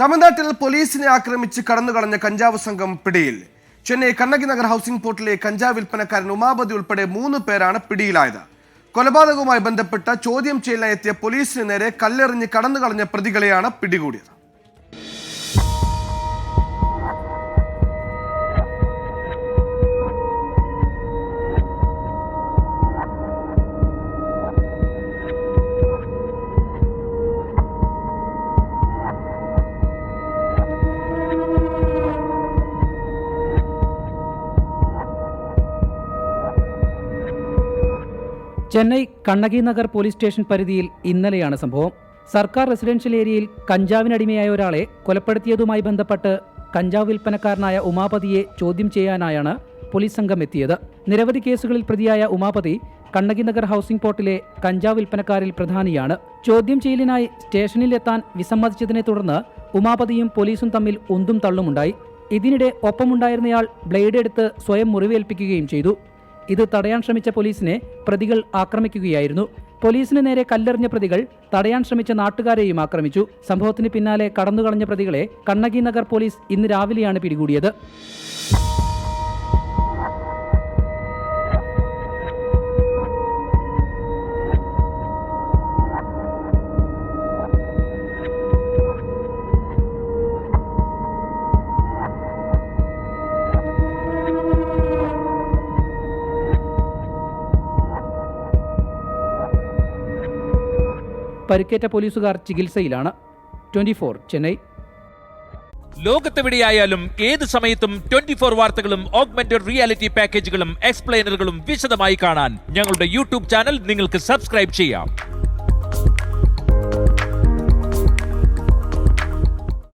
തമിഴ്നാട്ടിൽ പോലീസിനെ ആക്രമിച്ച് കടന്നുകളഞ്ഞ കഞ്ചാവ് സംഘം പിടിയിൽ. ചെന്നൈ കണ്ണകി നഗർ ഹൗസിംഗ് പോർട്ടിലെ കഞ്ചാവ് വിൽപ്പനക്കാരൻ ഉമാപതി ഉൾപ്പെടെ മൂന്ന് പേരാണ് പിടിയിലായത്. കൊലപാതകവുമായി ബന്ധപ്പെട്ട ചോദ്യം ചെയ്യാനെത്തിയ പോലീസിന് നേരെ കല്ലെറിഞ്ഞ് കടന്നുകളഞ്ഞ പ്രതികളെയാണ് പിടികൂടിയത്. ചെന്നൈ കണ്ണകി നഗർ പോലീസ് സ്റ്റേഷൻ പരിധിയിൽ ഇന്നലെയാണ് സംഭവം. സർക്കാർ റെസിഡൻഷ്യൽ ഏരിയയിൽ കഞ്ചാവിനടിമയായ ഒരാളെ കൊലപ്പെടുത്തിയതുമായി ബന്ധപ്പെട്ട് കഞ്ചാവ് വിൽപ്പനക്കാരനായ ഉമാപതിയെ ചോദ്യം ചെയ്യാനായാണ് പോലീസ് സംഘം എത്തിയത്. നിരവധി കേസുകളിൽ പ്രതിയായ ഉമാപതി കണ്ണകി നഗർ ഹൗസിംഗ് പോർട്ടിലെ കഞ്ചാവ് വിൽപ്പനക്കാരിൽ പ്രധാനിയാണ്. ചോദ്യം ചെയ്യലിനായി സ്റ്റേഷനിൽ എത്താൻ വിസമ്മതിച്ചതിനെ തുടർന്ന് ഉമാപതിയും പോലീസും തമ്മിൽ ഉന്തും തള്ളുമുണ്ടായി. ഇതിനിടെ ഒപ്പമുണ്ടായിരുന്നയാൾ ബ്ലേഡ് എടുത്ത് സ്വയം മുറിവേൽപ്പിക്കുകയും ചെയ്തു. ഇത് തടയാൻ ശ്രമിച്ച പോലീസിനെ പ്രതികൾ ആക്രമിക്കുകയായിരുന്നു. പോലീസിന് നേരെ കല്ലെറിഞ്ഞ പ്രതികൾ തടയാൻ ശ്രമിച്ച നാട്ടുകാരെയും ആക്രമിച്ചു. സംഭവത്തിന് പിന്നാലെ കടന്നുകളഞ്ഞ പ്രതികളെ കണ്ണകി നഗർ പോലീസ് ഇന്ന് രാവിലെയാണ് പിടികൂടിയത്. പരിക്കേറ്റ പോലീസുകാർ ചികിത്സയിലാണ്. ട്വന്റി ചെന്നൈ. ലോകത്തെവിടെയായാലും ഏത് സമയത്തും ട്വന്റി ഫോർ വാർത്തകളും ഓഗ്മെന്റഡ് റിയാലിറ്റി പാക്കേജുകളും എക്സ്പ്ലെയിനറുകളും വിശദമായി കാണാൻ ഞങ്ങളുടെ യൂട്യൂബ് ചാനൽ നിങ്ങൾക്ക് സബ്സ്ക്രൈബ് ചെയ്യാം.